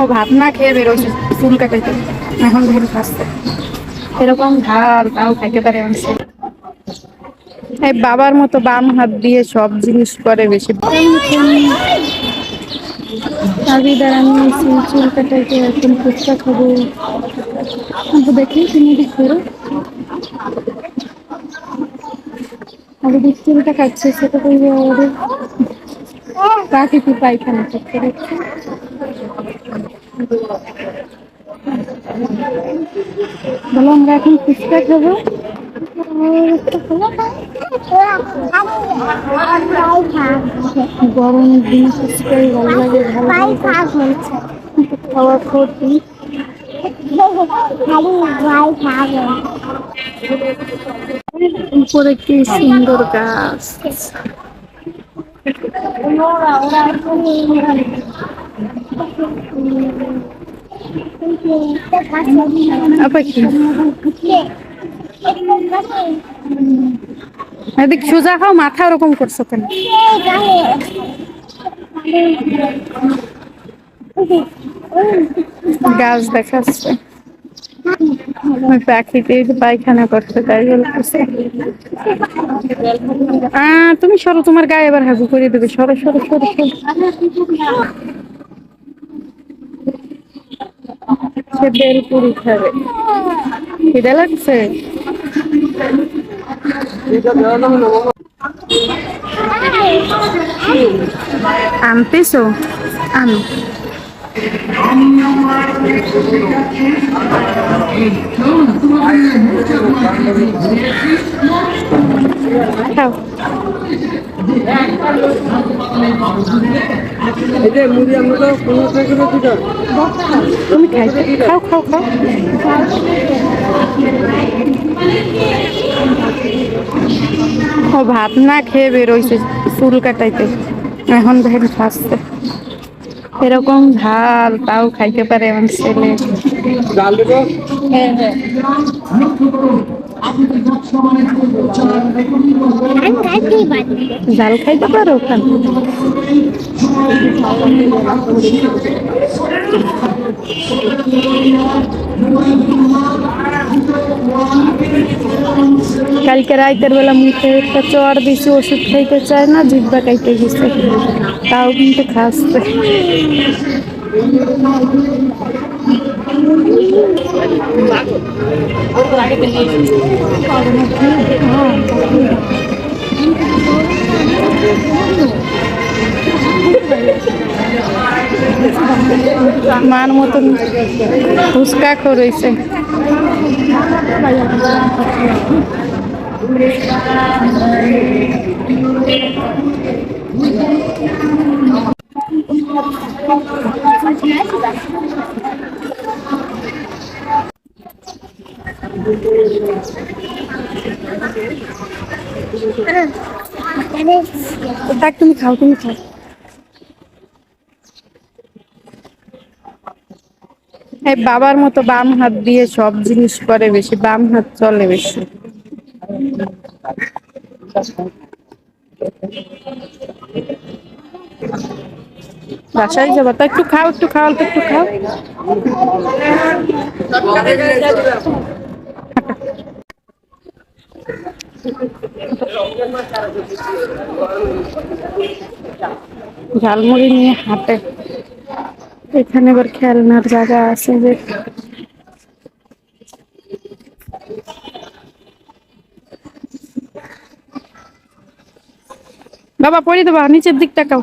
ও ভাত না খেয়ে বেরোছে চুল কাটাইতে এখন ধরে খাচ্ছে এরকম ঢাল তাও খাইতে পারে এই বাবার মতো বাম হাত দিয়ে সব জিনিস করে বেশি। চুল ফুচকা দেখি তুমি চুলটা কাটছে, সেটা পায়খানা করতে বলো, আমরা এখন ফুচকা খাব। গরমের দিনে ফুচকাই ভালো লাগে, ভালো ক্ষতি উপরে কি সুন্দর গাছ। এদিক সোজা খাও মাথা ওরকম করছ কেন? গাছ দেখাচ্ছে। পাখিতে পায়খানা তাই তুমি সরো, তোমার গায়ে এবার হাগু করে দেবে। সরো সরো সরো সরো। সে বেলপুরি খাবে খিদে লাগছে? আনতেছো? আনো। খাও তুমি খাইতে খাও খাও খাও। ও ভাত না খেয়ে বেরোইছে চুল কাটাইতে। এখন ভেন খাচ্ছে। এরকম ঝাল তাও খাইতে পারে আমার ছেলে। হ্যাঁ হ্যাঁ। জাল খাইতে পারো ওখানে কালকে রাইতের বেলা মুখে একটা চর দিছি ওষুধ খাইতে চায় না জিব্বা খাইতে গেছে তাও কিন্তু খাচ্ছে মার মতন ফুচকা করেছে তুমি খাও তুমি খাও। এই বাবার মতো বাম হাত দিয়ে সব জিনিস করে বেশি, বাম হাত চলে বেশি। বাসায় যাব। তা একটু খাও একটু খাও, অল্প একটু খাও। ঝালমুড়ি নিয়ে হাঁটে। এখানে আবার খেলনার জায়গা আছে যে বাবা পড়ে দেবা নিচের দিক তাকাও